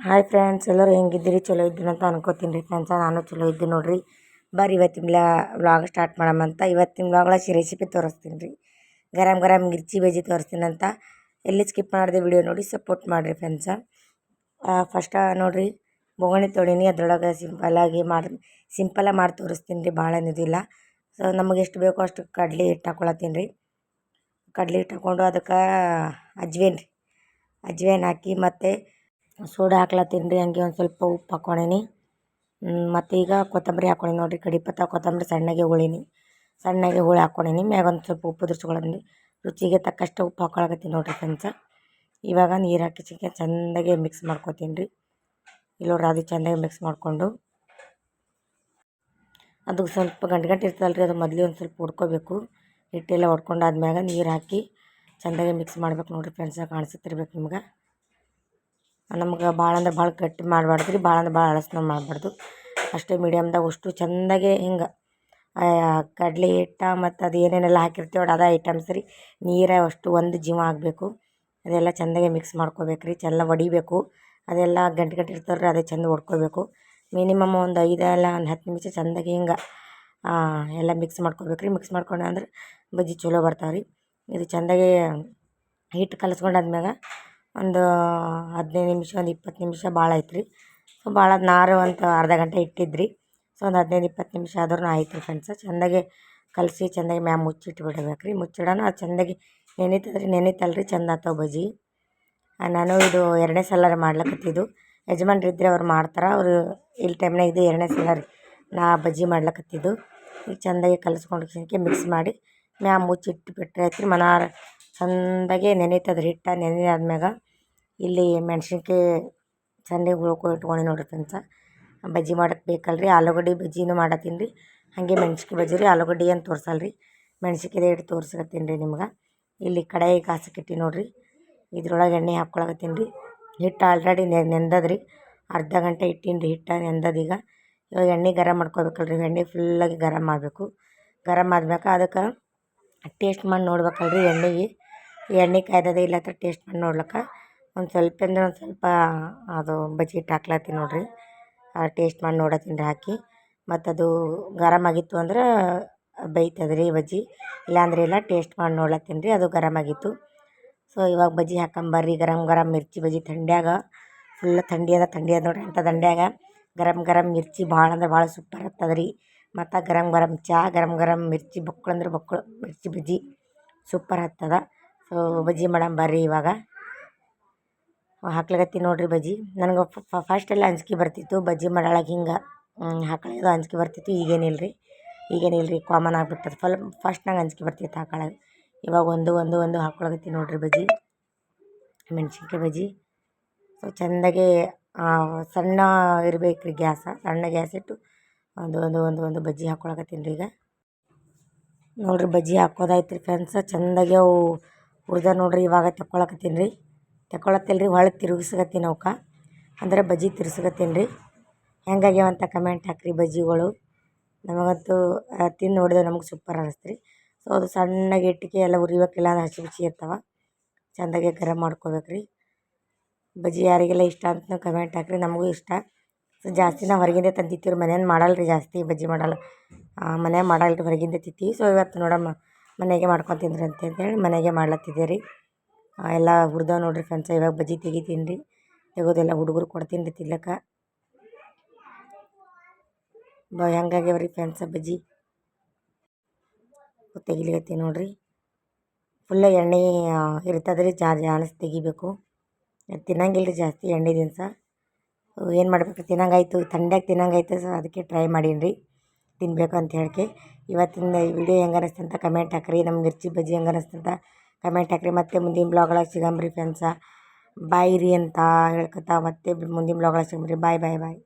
Hi friends ಎಲ್ಲರೂ ಹೆಂಗಿದ್ದೀರಿ? ಚಲೋ ಇದ್ದೀನಿ ಅಂತ ಅನ್ಕೋತೀನಿ ರೀ ಫ್ರೆಂಡ್ಸ ನಾನು ಚಲೋ ಇದ್ದೀನಿ ನೋಡಿರಿ. ಬರ್ರಿ ಇವತ್ತಿನ ವ್ಲಾಗ್ ಸ್ಟಾರ್ಟ್ ಮಾಡಮಂತ ಇವತ್ತಿನ ವ್ಲಾಗ್ಲಾಗ ರೆಸಿಪಿ ತೋರಿಸ್ತೀನಿ ರೀ. ಗರಂ ಗರಂ ಮಿರ್ಚಿ ಬಜ್ಜಿ ತೋರಿಸ್ತೀನಂತ ಎಲ್ಲಿ ಸ್ಕಿಪ್ ಮಾಡಿದೆ ವಿಡಿಯೋ ನೋಡಿ ಸಪೋರ್ಟ್ ಮಾಡಿರಿ ಫ್ರೆಂಡ್ಸ ಫಸ್ಟ ನೋಡಿರಿ, ಬೊಗಣಿ ತೊಳೀನಿ. ಅದ್ರೊಳಗೆ ಸಿಂಪಲ್ಲಾಗಿ ಮಾಡಿ ಸಿಂಪಲ್ಲಾಗಿ ಮಾಡಿ ತೋರಿಸ್ತೀನಿ ರೀ. ಭಾಳ ಏನಿದಿಲ್ಲ ಸೊ ನಮಗೆ ಎಷ್ಟು ಬೇಕೋ ಅಷ್ಟು ಕಡ್ಲೆ ಹಿಟ್ಟು ಹಾಕೊಳತ್ತೀನಿ ರೀ. ಕಡ್ಲೆ ಹಿಟ್ಟು ಹಾಕ್ಕೊಂಡು ಅದಕ್ಕೆ ಅಜ್ವೇನ್ ರೀ. ಅಜ್ವೇನ್ ಹಾಕಿ ಮತ್ತು ಸೋಡಾ ಹಾಕ್ಲತ್ತೀನಿ ರೀ, ಹಂಗೆ ಒಂದು ಸ್ವಲ್ಪ ಉಪ್ಪು ಹಾಕ್ಕೊಂಡೀನಿ ಮತ್ತು ಈಗ ಕೊತ್ತಂಬರಿ ಹಾಕ್ಕೊಂಡೀನಿ ನೋಡಿರಿ, ಕಡಿ ಪತ್ತ ಕೊತ್ತಂಬರಿ ಸಣ್ಣಗೆ ಹುಳಿನಿ. ಸಣ್ಣಗೆ ಹುಳಿ ಹಾಕ್ಕೊಂಡೀನಿ ಮ್ಯಾಗ ಒಂದು ಸ್ವಲ್ಪ ಉಪ್ಪು ಉದುರ್ಸ್ಕೊಳ್ಳೋದು ರುಚಿಗೆ ತಕ್ಕಷ್ಟು ಉಪ್ಪು ಹಾಕ್ಕೊಳಕತ್ತೀನಿ ನೋಡಿರಿ ಫ್ರೆಂಡ್ಸ. ಇವಾಗ ನೀರು ಹಾಕಿ ಚಿಕನ್ ಚೆಂದಾಗಿ ಮಿಕ್ಸ್ ಮಾಡ್ಕೊತೀನಿ ರೀ. ಇಲ್ಲಿ ನೋಡ್ರಿ ಅದು ಚೆಂದಾಗಿ ಮಿಕ್ಸ್ ಮಾಡಿಕೊಂಡು. ಅದು ಸ್ವಲ್ಪ ಗಂಟು ಗಂಟು ಇರ್ತದಲ್ಲ ರೀ ಅದು ಮೊದಲೇ ಒಂದು ಸ್ವಲ್ಪ ಹುಡ್ಕೋಬೇಕು. ಹಿಟ್ಟೆಲ್ಲ ಹೊಡ್ಕೊಂಡಾದ್ಮ್ಯಾಗ ನೀರು ಹಾಕಿ ಚೆಂದಾಗಿ ಮಿಕ್ಸ್ ಮಾಡ್ಬೇಕು ನೋಡಿರಿ ಫ್ರೆಂಡ್ಸ, ಕಾಣಿಸುತ್ತಿರ್ಬೇಕು ನಿಮ್ಗೆ. ನಮ್ಗೆ ಭಾಳ ಅಂದ್ರೆ ಭಾಳ ಗಟ್ಟಿ ಮಾಡಬಾರ್ದು ರೀ ಭಾಳ ಅಂದ್ರೆ ಭಾಳ ಹಳಸ್ನೂ ಮಾಡಬಾರ್ದು. ಅಷ್ಟೇ ಮೀಡಿಯಮ್ದಾಗ ಅಷ್ಟು ಚೆಂದಾಗೆ ಹಿಂಗೆ ಕಡಲೆ ಹಿಟ್ಟು ಮತ್ತು ಅದು ಏನೇನೆಲ್ಲ ಹಾಕಿರ್ತೀವಿ ನೋಡಿ ಅದೇ ಐಟಮ್ಸ್ ರೀ. ನೀರು ಅಷ್ಟು ಒಂದು ಜೀವ ಆಗಬೇಕು. ಅದೆಲ್ಲ ಚೆಂದಾಗೆ ಮಿಕ್ಸ್ ಮಾಡ್ಕೋಬೇಕು ರೀ ಚೆಲ್ಲ ಒಡಿಬೇಕು. ಅದೆಲ್ಲ ಗಂಟು ಗಂಟು ಇರ್ತಾರೆ ರೀ ಅದೇ ಚೆಂದ ಒಡ್ಕೋಬೇಕು. ಮಿನಿಮಮ್ ಒಂದು ಐದು ಅಲ್ಲ ಒಂದು ಹತ್ತು ನಿಮಿಷ ಚೆಂದಾಗಿ ಹಿಂಗೆ ಎಲ್ಲ ಮಿಕ್ಸ್ ಮಾಡ್ಕೋಬೇಕು ರೀ ಮಿಕ್ಸ್ ಮಾಡ್ಕೊಂಡು ಅಂದ್ರೆ ಬಜ್ಜಿ ಚಲೋ ಬರ್ತಾವೆ ರೀ ಇದು ಚೆಂದಾಗಿ ಹಿಟ್ಟು ಕಲಸ್ಕೊಂಡು ಆದ್ಮ್ಯಾಗ ಒಂದು ಹದಿನೈದು ನಿಮಿಷ, ಒಂದು ಇಪ್ಪತ್ತು ನಿಮಿಷ ಭಾಳ ಆಯ್ತು ರೀ ಸೊ ಭಾಳ ನಾರು ಅಂತ ಅರ್ಧ ಗಂಟೆ ಇಟ್ಟಿದ್ರಿ. ಸೊ ಒಂದು ಹದಿನೈದು ಇಪ್ಪತ್ತು ನಿಮಿಷ ಆದ್ರೂ ಆಯ್ತು ರೀ ಫ್ರೆಂಡ್ಸ ಚೆಂದಾಗಿ ಕಲಸಿ, ಚೆಂದಾಗಿ ಮ್ಯಾಮ್ ಮುಚ್ಚಿಟ್ಟು ಬಿಡಬೇಕು ರೀ ಮುಚ್ಚಿಡೋಣ ಅದು ಚೆಂದಾಗಿ ನೆನೀತದ್ರಿ ನೆನೀತಲ್ಲ ರೀ ಚೆಂದ ಆಗ್ತಾವೆ ಬಜ್ಜಿ. ನಾನು ಇದು ಎರಡನೇ ಸಲ ಮಾಡ್ಲಕತ್ತಿದ್ದು. ಯಜಮಾನ್ರು ಇದ್ದರೆ ಅವ್ರು ಮಾಡ್ತಾರೆ. ಅವರು ಇಲ್ಲಿ ಟೈಮ್ನಾಗ ಇದು ಎರಡನೇ ಸಲ ರೀ ನಾ ಬಜ್ಜಿ ಮಾಡ್ಲಕತ್ತಿದ್ದು. ಈಗ ಚೆಂದಾಗಿ ಕಲಸ್ಕೊಂಡು ಮಿಕ್ಸ್ ಮಾಡಿ ಮ್ಯಾಮ್ ಮುಚ್ಚಿಟ್ಟು ಬಿಟ್ಟರೆ ಆಯ್ತು ರೀ ಮನಾರ ಚೆಂದಾಗಿ ನೆನೀತದ್ರಿ, ಹಿಟ್ಟು ನೆನೆ ಆದ್ಮ್ಯಾಗ ಇಲ್ಲಿ ಮೆಣ್ಸಿನ್ಕಾಯಿ ಚೆಂದಾಗಿ ಹುಳ್ಕೊ ಇಟ್ಕೊಂಡು ನೋಡಿರಿ ಫ್ರೆಂಡ್ಸ. ಬಜ್ಜಿ ಮಾಡಕ್ಕೆ ಬೇಕಲ್ಲ ರೀ ಆಲೂಗಡ್ಡೆ ಬಜ್ಜಿನೂ ಮಾಡತ್ತೀನಿ ರೀ. ಹಾಗೆ ಮೆಣ್ಸಿನ್ಕಾಯಿ ಬಜ್ಜಿ ರೀ, ಆಲೂಗಡ್ಡೆ ಏನು ತೋರ್ಸಲ್ಲ ರೀ ಮೆಣ್ಸಿನ್ಕಾಯ್ದೇ ಹಿಟ್ಟು ತೋರ್ಸಕತ್ತೀನಿ ರೀ ನಿಮ್ಗೆ. ಇಲ್ಲಿ ಕಡಾಯಿ ಕಾಸಕ್ಕಿಟ್ಟು ನೋಡಿರಿ. ಇದ್ರೊಳಗೆ ಎಣ್ಣೆ ಹಾಕ್ಕೊಳಕತ್ತೀನಿ ರೀ. ಹಿಟ್ಟು ಆಲ್ರೆಡಿ ನೆಂದದ ರೀ ಅರ್ಧ ಗಂಟೆ ಇಟ್ಟೀನಿ ರೀ ಹಿಟ್ಟು ನೆಂದದ ಈಗ. ಇವಾಗ ಎಣ್ಣೆ ಗರಂ ಮಾಡ್ಕೊಬೇಕಲ್ಲ ರೀ ಎಣ್ಣೆ ಫುಲ್ಲಾಗಿ ಗರಂ ಮಾಡಬೇಕು. ಗರಂ ಮಾಡಬೇಕು ಅದಕ್ಕೆ ಟೇಸ್ಟ್ ಮಾಡಿ ನೋಡ್ಬೇಕಲ್ಲ ರೀ ಎಣ್ಣೆಗೆ. ಎಣ್ಣೆ ಕಾಯ್ದದ ಇಲ್ಲ ಟೇಸ್ಟ್ ಮಾಡಿ ನೋಡ್ಲಿಕ್ಕೆ. ಒಂದು ಸ್ವಲ್ಪ ಅಂದ್ರೆ ಒಂದು ಸ್ವಲ್ಪ, ಅದು ಬಜ್ಜಿ ಹಿಟ್ಟು ಹಾಕ್ಲತ್ತೀನಿ ನೋಡಿರಿ ಟೇಸ್ಟ್ ಮಾಡಿ ನೋಡತ್ತೀನಿ ರೀ ಹಾಕಿ. ಮತ್ತು ಅದು ಗರಮ್ ಆಗಿತ್ತು ಅಂದ್ರೆ ಬೇಯ್ತದೆ ರೀ ಬಜ್ಜಿ. ಇಲ್ಲಾಂದ್ರೆ ಇಲ್ಲ ಟೇಸ್ಟ್ ಮಾಡಿ ನೋಡ್ಲತ್ತೀನಿ ರೀ, ಅದು ಗರಮ್ ಆಗಿತ್ತು. ಸೊ ಇವಾಗ ಬಜ್ಜಿ ಹಾಕೊಂಬರ್ರಿ ಗರಮ್ ಗರಮ್ ಮಿರ್ಚಿ ಬಜ್ಜಿ ಥಂಡ್ಯಾಗ. ಫುಲ್ ಥಂಡಿ ಅದ ಥಂಡಿ ಅದ ನೋಡಿರಿ ಅಂಥ ದಂಡ್ಯಾಗ ಗರಮ್ ಗರಮ್ ಮಿರ್ಚಿ ಭಾಳ ಅಂದ್ರೆ ಭಾಳ ಸೂಪರ್ ಆಗ್ತದೆ ರೀ. ಮತ್ತು ಗರಮ್ ಗರಮ್ ಚಹಾ ಗರಮ್ ಗರಮ್ ಮಿರ್ಚಿ ಬೊಕ್ಕಳು ಅಂದ್ರೆ ಬೊಕ್ಕಳು, ಮಿರ್ಚಿ ಬಜ್ಜಿ ಸೂಪರ್ ಆಗ್ತದೆ. ಸೊ ಬಜ್ಜಿ ಮಾಡೋಣ ಬರ್ರಿ ಇವಾಗ. ಹಾಕ್ಲಿಕತ್ತೀನಿ ನೋಡಿರಿ ಬಜ್ಜಿ. ನನಗೆ ಫಸ್ಟೆಲ್ಲ ಅಂಜಿಕೆ ಬರ್ತಿತ್ತು. ಬಜ್ಜಿ ಮಾಡಳಕ್ಕೆ ಹಿಂಗೆ ಹಾಕೊಳ್ಳೋದು ಅಂಜಿಕೆ ಬರ್ತಿತ್ತು. ಈಗೇನಿಲ್ಲ ರೀ ಈಗೇನಿಲ್ಲ ರೀ ಕಾಮನ್ ಆಗಿಬಿಟ್ಟದ. ಫಲ್ ಫಸ್ಟ್ನಾಗ ಅಂಜಿಕೆ ಬರ್ತಿತ್ತು ಹಾಕೊಳ್ಳೋದು ಇವಾಗ ಒಂದು ಒಂದು ಒಂದು ಹಾಕ್ಕೊಳಕತ್ತೀನಿ ನೋಡಿರಿ ಬಜ್ಜಿ. ಮೆಣ್ಸಿನ್ಕಾಯಿ ಬಜ್ಜಿ. ಸೊ ಚೆಂದಾಗಿ ಸಣ್ಣ ಇರಬೇಕು ರೀ ಗ್ಯಾಸ. ಸಣ್ಣ ಗ್ಯಾಸ್ ಇಟ್ಟು ಒಂದು ಒಂದು ಒಂದು ಒಂದು ಬಜ್ಜಿ ಹಾಕ್ಕೊಳಕತ್ತೀನಿ ರೀ ಈಗ. ನೋಡ್ರಿ ಬಜ್ಜಿ ಹಾಕೋದಾಯ್ತು ರೀ ಫ್ರೆಂಡ್ಸ ಚೆಂದಾಗಿ ಅವು ಹುರ್ದ ನೋಡ್ರಿ ಇವಾಗ ತಕ್ಕೊಳಕತ್ತೀನಿ ರೀ ತಗೊಳತ್ತಿಲ್ಲ ರೀ ಹೊಳೆ ತಿರುಗಿಸ್ಕತ್ತೀನಿ ಅವ್ಕೆ. ಅಂದ್ರೆ ಬಜ್ಜಿ ತಿರ್ಸ್ಕತ್ತೀನಿ ರೀ. ಹೆಂಗಾಗ್ಯಾವ ಅಂತ ಕಮೆಂಟ್ ಹಾಕಿರಿ ಬಜ್ಜಿಗಳು. ನಮಗಂತೂ ತಿಂದು ನೋಡಿದ್ರೆ ನಮಗೆ ಸೂಪರ್ ಅನ್ನಿಸ್ತು ರೀ ಸೊ ಅದು ಸಣ್ಣಗೆ ಇಟ್ಟಿಗೆ ಎಲ್ಲ ಉರಿಬೇಕಿಲ್ಲ ಅಂದ್ರೆ ಹಸಿ ಬಿಸಿ ಇರ್ತಾವೆ. ಚೆಂದಾಗೆ ಗರಂ ಮಾಡ್ಕೋಬೇಕು ರೀ ಬಜ್ಜಿ ಯಾರಿಗೆಲ್ಲ ಇಷ್ಟ ಅಂತ ಕಮೆಂಟ್ ಹಾಕಿರಿ, ನಮಗೂ ಇಷ್ಟ. ಸೊ ಜಾಸ್ತಿ ನಾವು ಹೊರಗಿಂದೇ ತಂದಿತ್ತೀವಿ ರೀ ಮನೇಲಿ ಮಾಡಲ್ಲ ರೀ ಜಾಸ್ತಿ ಬಜ್ಜಿ ಮಾಡಲ್ಲ. ಮನೆ ಮಾಡಲ್ಲ ರೀ ಹೊರಗಿಂದೇ ತಿಂತೀವಿ. ಸೊ ಇವತ್ತು ನೋಡಮ್ಮ, ಮನೆಗೆ ಮಾಡ್ಕೊಂಡು ತಿಂದ್ರಿ ಅಂತೇಳಿ ಮನೆಯಾಗೆ ಮಾಡ್ಲತ್ತಿದ್ದೆ ರೀ ಎಲ್ಲ ಹುರ್ದಾವ ನೋಡಿರಿ ಫ್ರೆಂಡ್ಸ್ ಇವಾಗ ಬಜ್ಜಿ ತೆಗಿತೀನಿ ರೀ. ತೆಗೆದೆಲ್ಲ ಹುಡುಗರು ಕೊಡ್ತೀನಿ ರೀ ತಿನ್ಲಕ್ಕ. ಬ ಹೆಂಗಾಗ್ಯಾವ ರೀ ಫ್ರೆಂಡ್ಸ ಬಜ್ಜಿ? ತೆಗಿಲಿಕತ್ತೀನಿ ನೋಡಿರಿ. ಫುಲ್ಲ ಎಣ್ಣೆ ಇರ್ತದೆ ರೀ ಜಾ ಜಾಸ್ತಿ ತೆಗಿಬೇಕು. ತಿನ್ನಂಗಿಲ್ಲ ರೀ ಜಾಸ್ತಿ ಎಣ್ಣೆ ದಿನಸ. ಏನು ಮಾಡಬೇಕು, ತಿನ್ನಂಗಾಯ್ತು, ಥಂಡ್ಯಾಗ ತಿನ್ನಂಗಾಯ್ತು, ಸೊ ಅದಕ್ಕೆ ಟ್ರೈ ಮಾಡೀನಿ ರೀ. ತಿನ್ನಬೇಕು ಅಂತ ಹೇಳಿಕೆ. ಇವತ್ತಿನ ವಿಡಿಯೋ ಹೆಂಗೆ ಅನ್ನಿಸ್ತಂತ ಕಮೆಂಟ್ ಹಾಕ್ರಿ ನಮ್ಮ ಮಿರ್ಚಿ ಬಜ್ಜಿ ಹೆಂಗೆ ಅನ್ನಿಸ್ತಂತ ಕಮೆಂಟ್ ಹಾಕಿರಿ ಮತ್ತೆ ಮುಂದಿನ ಬ್ಲಾಗೊಳಗೆ ಸಿಗಂಬ್ರಿ ಫ್ರೆಂಡ್ಸ ಬಾಯ್ ರೀ ಅಂತ ಹೇಳ್ಕೊತಾ ಮತ್ತೆ ಮುಂದಿನ ಬ್ಲಾಗೊಳಗೆ ಸಿಗಂಬ್ರಿ. ಬಾಯ್ ಬಾಯ್ ಬಾಯ್